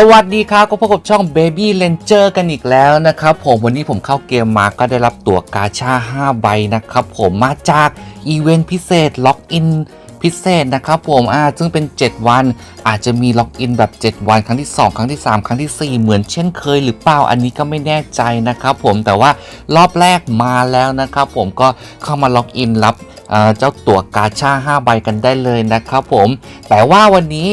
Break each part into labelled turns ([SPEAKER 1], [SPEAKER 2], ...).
[SPEAKER 1] สวัสดีครับก็พบกับช่อง Baby Ranger กันอีกแล้วนะครับผมวันนี้ผมเข้าเกมมาก็ได้รับตั๋วกาชา 5 ใบนะครับผมมาจากอีเวนต์พิเศษล็อกอินพิเศษนะครับผมอ่าซึ่งเป็น 7 วันอาจจะมีล็อกอินแบบ 7 วันครั้งที่ 2 ครั้งที่ 3 ครั้งทีสี่4 เหมือนเช่นเคยหรือเปล่าอันนี้ก็ไม่แน่ใจนะครับผมแต่ว่ารอบแรกมาแล้วนะครับผมก็เข้ามาล็อกอินรับเอ่อเจ้าตั๋วกาชา 5 ใบกันได้เลยนะครับผมแต่ว่าวันนี้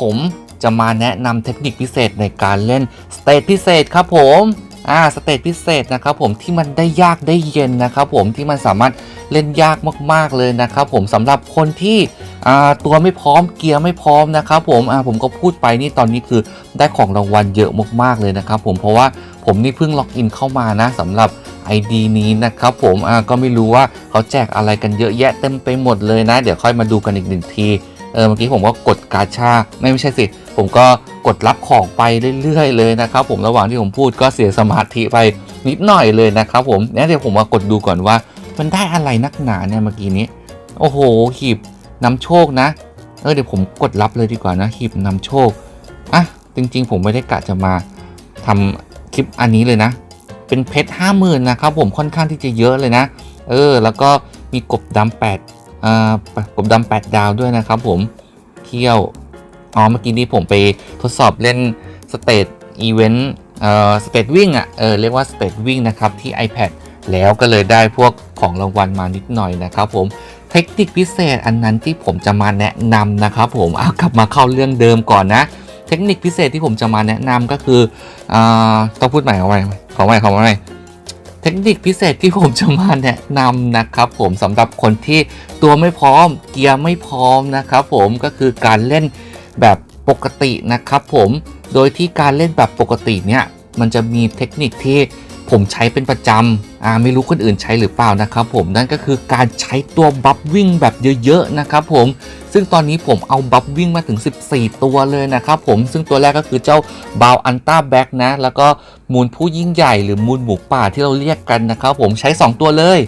[SPEAKER 1] ผม จะมาแนะนำเทคนิคพิเศษในการเล่นสเตจพิเศษครับผมอ่าสเตจพิเศษนะครับผมที่มันได้ยากได้เย็นนะครับผมที่มันสามารถเล่นยากมากๆเลยนะครับผมสำหรับคนที่อ่าตัวไม่พร้อมเกียร์ไม่พร้อมนะครับผมอ่าผมก็พูดไปนี่ตอนนี้คือได้ของรางวัลเยอะมากๆเลยนะครับผมเพราะว่าผมนี่เพิ่งล็อกอินเข้ามานะสำหรับ ID นี้นะครับผมอ่าก็ไม่รู้ว่าเขาแจกอะไรกันเยอะแยะเต็มไปหมดเลยนะ เดี๋ยวค่อยมาดูกันอีกหนึ่งทีเออเมื่อกี้ผมก็กดกาชาไม่ไม่ใช่สิ ผมก็กดรับของไปเรื่อยๆเลยนะครับ ผมระหว่างที่ผมพูดก็เสียสมาธิไปนิดหน่อยเลยนะครับผมเนี่ยเดี๋ยวผมมากดดูก่อนว่า มันได้อะไรนักหนาเนี่ยเมื่อกี้นี้ โอ้โหหีบนำโชคนะ เออเดี๋ยวผมกดรับเลยดีกว่านะหีบนำโชคอะจริง ๆ ผมไม่ได้กะจะมาทำคลิปอันนี้เลยนะ เป็นเพชรห้าหมื่นนะครับผมค่อนข้างที่จะเยอะเลยนะ เออ แล้วก็มีกบดำแปดอ่ากบดำแปดดาวด้วยนะครับผมเที่ยว อ๋อเมื่อกี้นี้ผมไปทดสอบเล่นสเตจอีเวนต์เอ่อสเตจวิ่งอะเออเรียกว่าสเตจวิ่งนะครับที่ iPad แล้วก็เลยได้พวกของรางวัลมานิดหน่อยนะครับผมเทคนิคพิเศษอันนั้นที่ผมจะมาแนะนำนะครับผมเอากลับมาเข้าเรื่องเดิมก่อนนะ เทคนิคพิเศษที่ผมจะมาแนะนำก็คืออ่ต้องพูดใหม่เอาไว้ขอใหม่ขอใหม่เทคนิคพิเศษที่ผมจะมาแนะนำนะครับผมสำหรับคนที่ตัวไม่พร้อมเกียร์ไม่พร้อมนะครับผมก็คือการเล่น แบบปกตินะครับผม โดยที่การเล่นแบบปกติเนี่ยมันจะมีเทคนิคที่ผมใช้เป็นประจำอ่าไม่รู้คนอื่นใช้หรือเปล่านะครับผมนั่นก็คือการใช้ตัวบัฟวิ่งแบบเยอะๆนะครับผมซึ่งตอนนี้ผมเอาบัฟวิ่งมาถึง 14 ตัวเลยนะครับผมซึ่งตัวแรกก็คือเจ้าบาวอันต้าแบ็กนะแล้วก็มูลผู้ยิ่งใหญ่หรือมูลหมูป่าที่เราเรียกกันนะครับผมใช้ 2 ตัวเลย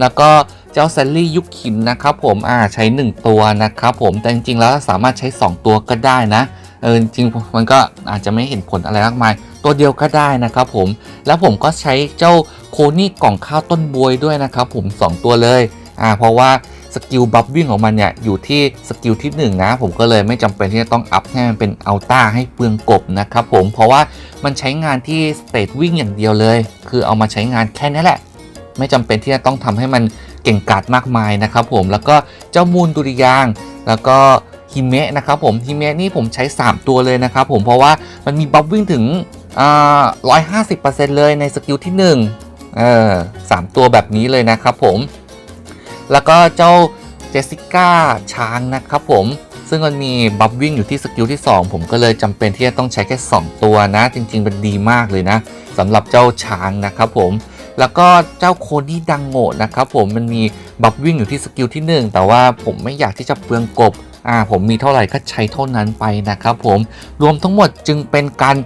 [SPEAKER 1] แล้วก็ เจ้าแซลลี่ยุคขินนะครับผมอ่าใช้ 1 ตัวนะครับผมแต่จริงๆแล้วสามารถใช้ 2 ตัวก็ได้นะเออจริงมันก็อาจจะไม่เห็นผลอะไรมากมาย ตัวเดียวก็ได้นะครับผมแล้วผมก็ใช้เจ้าโคนี่กล่องข้าวต้นบวยด้วยนะครับผม 2 ตัวเลยอ่าเพราะว่าสกิลบัฟวิ่งของมันเนี่ยอยู่ที่สกิลที่1นะผมก็เลยไม่จำเป็นที่จะต้องอัพให้มันเป็นอัลต้าให้เปลืองกบนะครับผมเพราะว่ามันใช้งานที่สเตทวิ่งอย่างเดียวเลย คือเอามาใช้งานแค่นี้แหละ ไม่จำเป็นที่จะต้องทำให้มันเก่งกาจมากมายนะครับผมแล้วก็เจ้ามูลดุริยาง แล้วก็ฮิเมะนะครับผมฮิเมะนี่ผมใช้ 3 ตัวเลยนะครับผมเพราะว่ามันมีบัฟวิ่งถึงร้อ่า150%เซ็นต์เลยในสกิลที่1เออสามตัวแบบนี้เลยนะครับผมแล้วก็เจ้าเจสสิก้าช้างนะครับผมซึ่งมันมีบัฟวิ่งอยู่ที่สกิลที่ 2 ผมก็เลยจำเป็นที่จะต้องใช้แค่ 2 ตัวนะ จริงๆมันดีมากเลยนะสำหรับเจ้าช้างนะครับผม แล้วก็เจ้าโคนี่ดังโง่นะครับผมมันมีบัฟวิ่งอยู่ที่สกิลที่ 1 แต่ว่าผมไม่อยากที่จะเปลืองกบอ่าผมมีเท่าไหร่ก็ใช้เท่านั้นไปนะครับผมรวมทั้งหมดจึงเป็นการ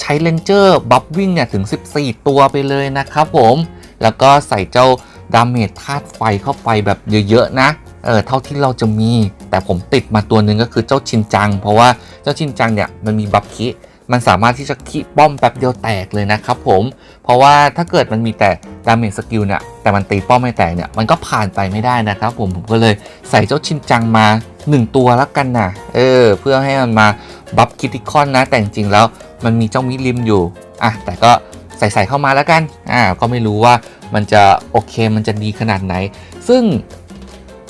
[SPEAKER 1] ใช้เลนเจอร์บัฟวิ่งเนี่ยถึง 14 ตัวไปเลยนะครับผมแล้วก็ใส่เจ้าดาเมจธาตุไฟเข้าไปแบบเยอะๆนะเออเท่าที่เราจะมี แต่ผมติดมาตัวหนึ่งก็คือเจ้าชินจัง เพราะว่าเจ้าชินจังเนี่ยมันมีบัฟคิ มันสามารถที่จะคิป้อมแป๊บเดียวแตกเลยนะครับผมเพราะว่าถ้าเกิดมันมีแต่ดาเมจสกิลเนี่ยแต่มันตีป้อมไม่แตกเนี่ยมันก็ผ่านไปไม่ได้นะครับผมผมก็เลยใส่เจ้าชินจังมา 1 ตัวแล้วกันนะเออเพื่อให้มันมาบัฟคิติคอนนะ แต่จริงๆแล้วมันมีเจ้ามิลิมอยู่อะแต่ก็ใส่ใส่เข้ามาแล้วกันอ่าก็ไม่รู้ว่ามันจะโอเคมันจะดีขนาดไหน ซึ่ง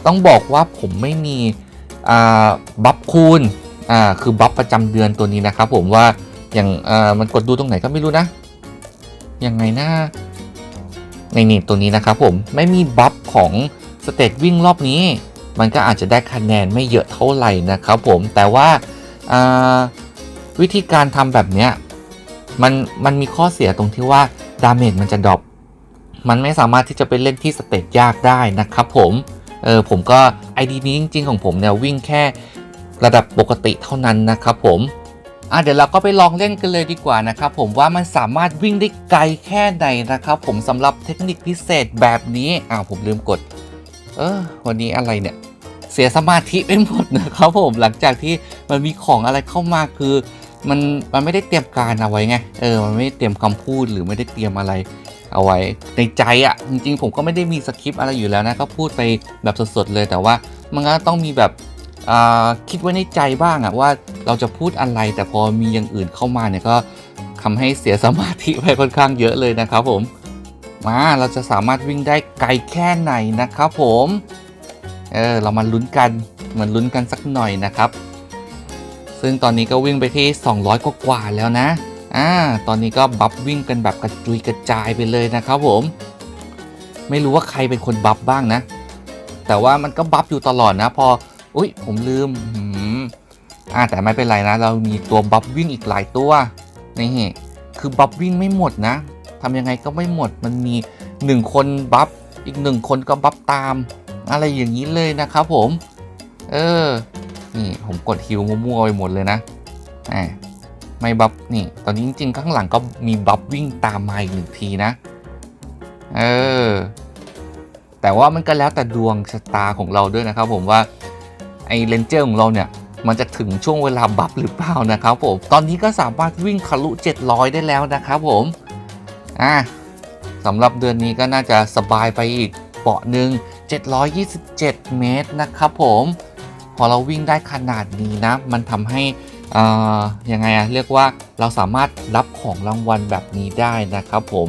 [SPEAKER 1] ต้องบอกว่าผมไม่มีอ่าบัฟคูณ อ่าคือบัฟประจำเดือนตัวนี้นะครับผมว่าอย่างอ่อมันกดดูตรงไหนก็ไม่รู้นะยังไงนะในนี่ตัวนี้นะครับผมไม่มีบัฟของสเตจวิ่งรอบนี้ มันก็อาจจะได้คะแนนไม่เยอะเท่าไหร่นะครับผมแต่ว่าอ่าวิธีการทำแบบเนี้ยมันมันมีข้อเสียตรงที่ว่าดาเมจมันจะดรอปมันไม่สามารถที่จะไปเล่นที่สเตจยากได้นะครับผมเออผมก็ไอดีนี้จริง ๆ ของผมเนี่ยวิ่งแค่ ระดับปกติเท่านั้นนะครับผมอะเดี๋ยวเราก็ไปลองเล่นกันเลยดีกว่านะครับผมว่ามันสามารถวิ่งได้ไกลแค่ไหนนะครับผมสำหรับเทคนิคพิเศษแบบนี้อ้าวผมลืมกด เออวันนี้อะไรเนี่ย เสียสมาธิไปหมดนะครับผมหลังจากที่มันมีของอะไรเข้ามาคือมันมันไม่ได้เตรียมการเอาไว้ไงเออมันไม่ได้เตรียมคำพูดหรือไม่ได้เตรียมอะไรเอาไว้ในใจอะ่ะจริงๆ ผมก็ไม่ได้มีสคริปต์อะไรอยู่แล้วนะก็พูดไปแบบสดๆเลยแต่ว่ามันก็ต้องมีแบบ คิดไว้ในใจบ้างอะว่าเราจะพูดอะไรแต่พอมีอย่างอื่นเข้ามาเนี่ยก็ทำให้เสียสมาธิไปค่อนข้างเยอะเลยนะครับผมมาเราจะสามารถวิ่งได้ไกลแค่ไหนนะครับผมเออเรามาลุ้นกันเหมือนลุ้นกันสักหน่อยนะครับ ซึ่งตอนนี้ก็วิ่งไปที่ 200 กว่ากว่าแล้วนะอ่าตอนนี้ก็บัฟวิ่งกันแบบกระจุยกระจายไปเลยนะครับผม ไม่รู้ว่าใครเป็นคนบัฟบ้างนะ แต่ว่ามันก็บัฟอยู่ตลอดนะ พอ อุ้ยผมลืมหืมอ่าแต่ไม่เป็นไรนะ เรามีตัวบัฟวิ่งอีกหลายตัวนี่คือบัฟวิ่งไม่หมดนะทำยังไงก็ไม่หมดมันมี 1 คนบัฟอีกหนึ่งคนก็บัฟตาม อะไรอย่างนี้เลยนะครับผม เออ นี่ผมกดฮิวมั่วๆไปหมดเลยนะอ่าไม่บัฟนี่ ตอนนี้จริงๆข้างหลังก็มีบัฟวิ่งตามมาอีกหนึ่งทีนะ เออ แต่ว่ามันก็แล้วแต่ดวงชะตาของเราด้วยนะครับผมว่า ไอเลนเจอร์ของเราเนี่ยมันจะถึงช่วงเวลาบัฟหรือเปล่านะครับผม ตอนนี้ก็สามารถวิ่งทะลุ 700 ได้แล้วนะครับผม อะสำหรับเดือนนี้ก็น่าจะสบายไปอีกเปาะหนึ่ง727 เมตรนะครับผม พอเราวิ่งได้ขนาดนี้นะ มันทำให้อ่ายังไงอะเรียกว่าเราสามารถรับของรางวัลแบบนี้ได้นะครับผม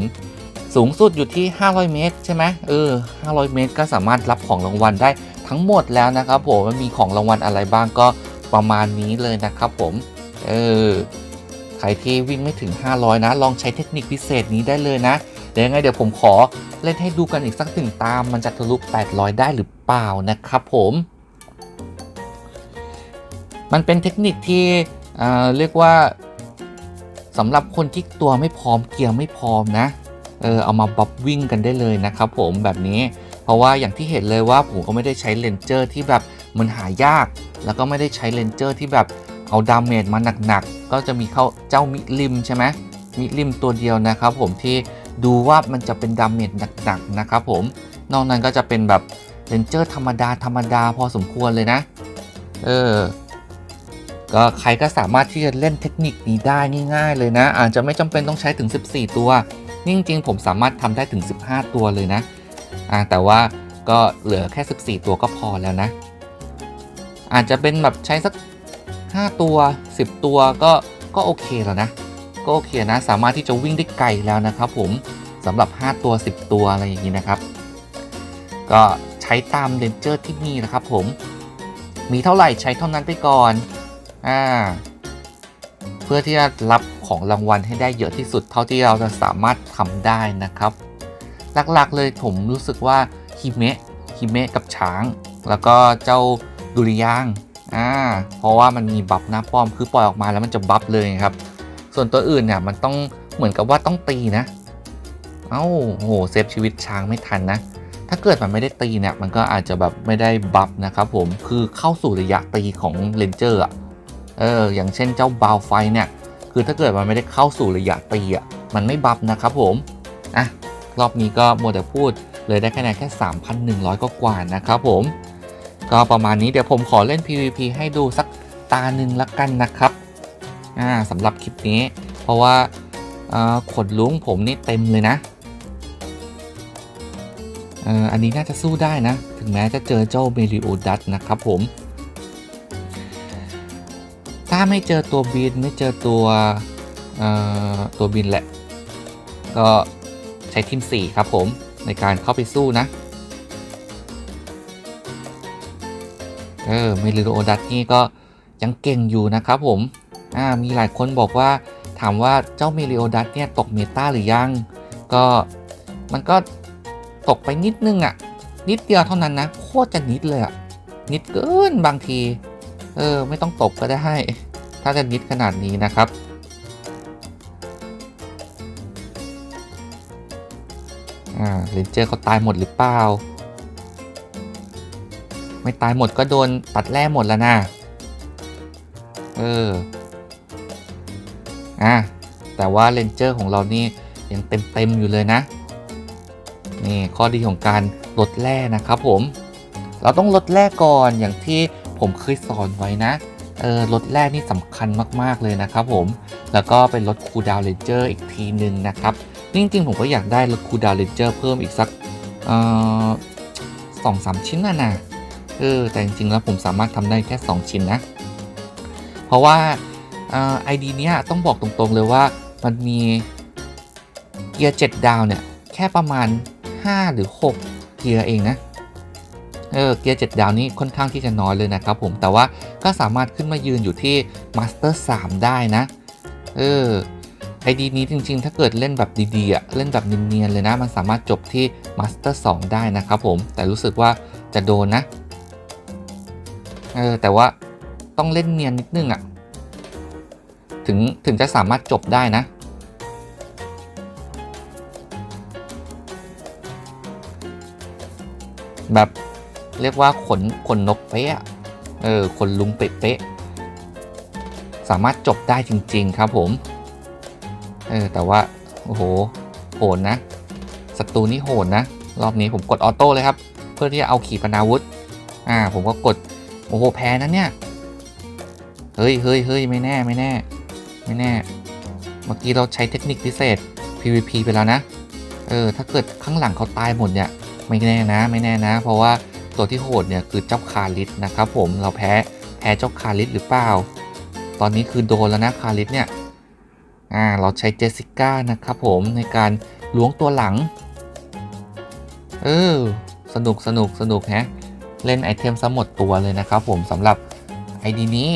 [SPEAKER 1] สูงสุดอยู่ที่ 500 เมตร ใช่ไหมเออ 500 เมตร ก็สามารถรับของรางวัลได้ ทั้งหมดแล้วนะครับผมมันมีของรางวัลอะไรบ้างก็ประมาณนี้เลยนะครับผมเออใครที่วิ่งไม่ถึง 500 นะ ลองใช้เทคนิคพิเศษนี้ได้เลยนะเดี๋ยวยังไงเดี๋ยวผมขอเล่นให้ดูกันอีกสักหนึ่งตาม มันจะทะลุ 800 ได้หรือเปล่านะครับผม มันเป็นเทคนิคที่เออเรียกว่าสำหรับคนที่ตัวไม่พร้อมเกียร์ไม่พร้อมนะ เออเอามาบับวิ่งกันได้เลยนะครับผมแบบนี้ เพราะว่าอย่างที่เห็นเลยว่าผมก็ไม่ได้ใช้เลนเจอร์ที่แบบมันหายาก แล้วก็ไม่ได้ใช้เลนเจอร์ที่แบบเอาดาเมจมาหนักๆ ก็จะมีเข้าเจ้ามิลิมใช่ไหมมิลิมตัวเดียวนะครับผมที่ดูว่ามันจะเป็นดาเมจหนักๆนะครับผมนอกนั้นก็จะเป็นแบบเลนเจอร์ธรรมดาธรรมดาพอสมควรเลยนะ เออก็ใครก็สามารถที่จะเล่นเทคนิคนี้ได้ง่าย ๆ เลยนะ อาจจะไม่จำเป็นต้องใช้ถึง 14 ตัว นี่จริงๆผมสามารถทำได้ถึง 15 ตัวเลยนะ อ่าแต่ว่าก็เหลือแค่ 14 ตัวก็พอแล้วนะ อาจจะเป็นแบบใช้สัก 5 ตัว 10 ตัวก็ก็โอเคแล้วนะ ก็โอเคนะ สามารถที่จะวิ่งได้ไกลแล้วนะครับผมสำหรับ 5 ตัว 10 ตัวอะไรอย่างนี้นะครับ ก็ใช้ตามเลนเจอร์ที่มีนะครับผม มีเท่าไหร่ใช้เท่านั้นไปก่อน อ่า เพื่อที่จะรับของรางวัลให้ได้เยอะที่สุดเท่าที่เราจะสามารถทำได้นะครับ หลักๆ เลยผมรู้สึกว่าฮิเมะฮิเมะกับช้าง แล้วก็เจ้าดุริยางอ่าเพราะว่ามันมีบัฟหน้าป้อมคือปล่อยออกมาแล้วมันจะบัฟเลยครับ ส่วนตัวอื่นเนี่ยมันต้องเหมือนกับว่าต้องตีนะ เอ้าโหเซฟชีวิตช้างไม่ทันนะ ถ้าเกิดมันไม่ได้ตีเนี่ยมันก็อาจจะแบบไม่ได้บัฟนะครับผมคือเข้าสู่ระยะตีของเลนเจอร์อะเอออย่างเช่นเจ้าบาวไฟเนี่ย คือถ้าเกิดมันไม่ได้เข้าสู่ระยะตีอะมันไม่บัฟนะครับผมอะ รอบนี้ก็มัวแต่พูดเลยได้คะแนนแค่ 3,100ก็กว่าๆนะครับผม ก็ประมาณนี้เดี๋ยวผมขอเล่น PVP ให้ดูสักตาหนึ่งละกันนะครับอ่าสำหรับคลิปนี้ เพราะว่าขนลุงผมนี่เต็มเลยนะอันนี้น่าจะสู้ได้นะ ถึงแม้จะเจอเจ้าเมลิโอดัสนะครับผม ถ้าไม่เจอตัวบินไม่เจอตัวตัวบินแหละ ก็ ใช้ทีม 4 ครับผมในการเข้าไปสู้นะ เออเมลิโอดัสนี่ก็ยังเก่งอยู่นะครับผม อ่า มีหลายคนบอกว่าถามว่าเจ้าเมลิโอดัสเนี่ยตกเมตาหรือยัง ก็มันก็ตกไปนิดนึงอะ่ะ นิดเดียวเท่านั้นนะ โคตรจะนิดเลยอะ่ะ นิดเกินบางที เออ ไม่ต้องตกก็ได้ ถ้าจะนิดขนาดนี้นะครับ อ่าเลนเจอร์เขาตายหมดหรือเปล่า ไม่ตายหมดก็โดนตัดแร่หมดแล้วนะ เออ อะ แต่ว่าเลนเจอร์ของเรานี่ยังเต็มๆอยู่เลยนะ นี่ข้อดีของการลดแร่นะครับผม เราต้องลดแร่ก่อนอย่างที่ผมเคยสอนไว้นะ เออรถแรกนี่สำคัญมากๆเลยนะครับผม แล้วก็เป็นรถคูดาวเลนเจอร์อีกทีหนึ่งนะครับ จริงๆ ผมก็อยากได้รถคูดาเลนเจอร์เพิ่มอีกสักสองสามชิ้นน่ะนะเออแต่จริงๆ แล้วผมสามารถทำได้แค่ 2 ชิ้นนะ เพราะว่าไอดีเนี้ยต้องบอกตรงๆเลยว่ามันมีเกียร์7ดาวเนี่ย แค่ประมาณ 5 หรือ 6 เกียร์เองนะเออเกียร์7ดาวนี้ค่อนข้างที่จะน้อยเลยนะครับผมแต่ว่าก็สามารถขึ้นมายืนอยู่ที่ Master 3ได้นะ เออ ไอดีนี้จริงๆ ถ้าเกิดเล่นแบบดีๆอะเล่นแบบเนียนๆเลยนะ มันสามารถจบที่ Master 2ได้นะครับผม แต่รู้สึกว่าจะโดนนะ เออ แต่ว่าต้องเล่นเนียนนิดนึงอะ ถึงถึงจะสามารถจบได้นะ แบบเรียกว่าขนขนนกเป๊ะ เออ ขนลุงเป๊ะ สามารถจบได้จริง ๆ ครับผม เออแต่ว่า โอ้โหโหดนะศัตรูนี่โหดนะ รอบนี้ผมกดออโต้เลยครับ เพื่อที่จะเอาขีปนาวุธ อ่า ผมก็กด โอ้โห แพ้นะเนี่ย เฮ้ยเฮ้ยเฮ้ยไม่แน่ไม่แน่ ไม่แน่ เมื่อกี้เราใช้เทคนิคพิเศษ PVP ไปแล้วนะ เออ ถ้าเกิดข้างหลังเขาตายหมดเนี่ย ไม่แน่นะ ไม่แน่นะ เพราะว่าตัวที่โหดเนี่ยคือเจ้าคาริสนะครับผม เราแพ้ แพ้เจ้าคาริสหรือเปล่า ตอนนี้คือโดนแล้วนะคาริสเนี่ย อ่าเราใช้เจสสิก้านะครับผมในการล้วงตัวหลัง เออ สนุกสนุกสนุกฮะ เล่นไอเทมซะหมดตัวเลยนะครับผมสำหรับไอดีนี้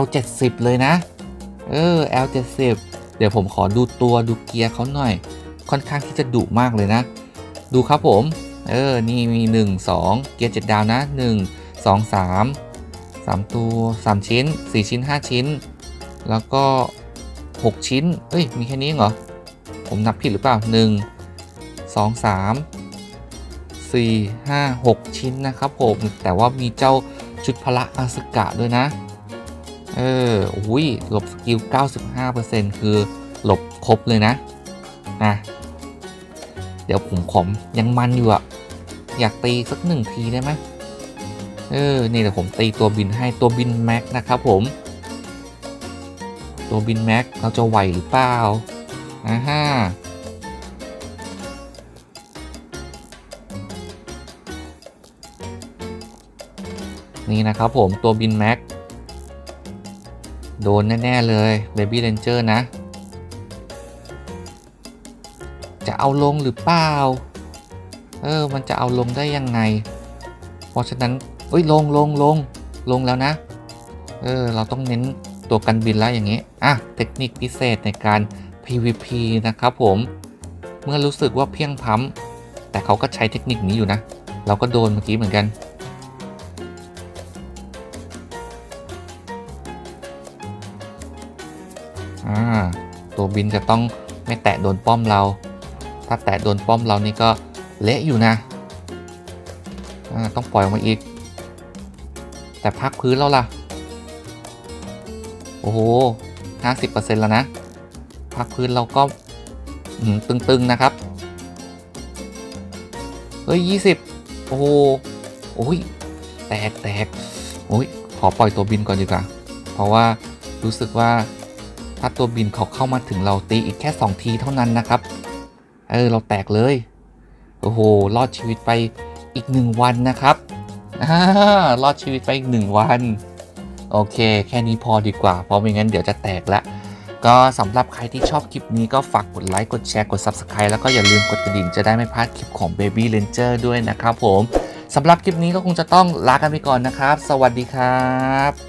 [SPEAKER 1] L70 เลยนะ เออ L70 เดี๋ยวผมขอดูตัวดูเกียร์เขาหน่อย ค่อนข้างที่จะดุมากเลยนะ ดูครับผม เออ นี่มี 1 2 เกียร์7ดาวนะ 1 2 3 3 ตัว 3 ชิ้น 4 ชิ้น 5 ชิ้น แล้วก็ 6 ชิ้น เอ้ย มีแค่นี้เหรอ ผมนับผิดหรือเปล่า 1 2 3 4 5 6 ชิ้นนะครับผม แต่ว่ามีเจ้าชุดพละอาสกะด้วยนะ เอออุ้ยหลบสกิล 95%คือหลบครบเลยนะ นะ เดี๋ยวผมขอมยังมันอยู่อะอยากตีสักหนึ่งทีได้ไหมเออ นี่เดี๋ยวผมตีตัวบินให้ตัวบินแม็กนะครับผม ตัวบินแม็กเราจะไหวหรือเปล่าอ่าฮะนี่นะครับผมตัวบินแม็กโดนแน่ ๆ เลย Baby Ranger นะ จะเอาลงหรือเปล่า เออ มันจะเอาลงได้ยังไง เพราะฉะนั้นเอ้ยลงลงลงลงแล้วนะ เออ เราต้องเน้น ตัวกันบินแล้วอย่างนี้อะเทคนิคพิเศษในการ PVP นะครับผมเมื่อรู้สึกว่าเพียงพั้มแต่เขาก็ใช้เทคนิคนี้อยู่นะ เราก็โดนเมื่อกี้เหมือนกันอ่าตัวบินจะต้องไม่แตะโดนป้อมเรา ถ้าแตะโดนป้อมเรานี่ก็เละอยู่นะอ่าต้องปล่อยออกมาอีก แต่พักพื้นแล้วล่ะ อ้โหห้าสิบเปอร์เซ็นต์แล้วนะพักพื้นเราก็ตึงๆนะครับ เฮ้ยยี่สิบโอ้โหโอ้ยแตกแตกโอ้ยขอปล่อยตัวบินก่อนดีกว่า เพราะว่ารู้สึกว่าถ้าตัวบินเขาเข้ามาถึงเราตีอีกแค่ 2 ทีเท่านั้นนะครับ เออ เราแตกเลย โอ้โห รอดชีวิตไปอีก 1 วันนะครับอ่ารอดชีวิตไปอีก 1 วัน โอเค แค่นี้พอดีกว่า เพราะไม่งั้นเดี๋ยวจะแตกละ ก็สำหรับใครที่ชอบคลิปนี้ก็ฝากกดไลค์ กดแชร์ กด Subscribe แล้วก็อย่าลืมกดกระดิ่งจะได้ไม่พลาดคลิปของ Baby Ranger ด้วยนะครับผมสำหรับคลิปนี้ก็คงจะต้องลากันไปก่อนนะครับ สวัสดีครับ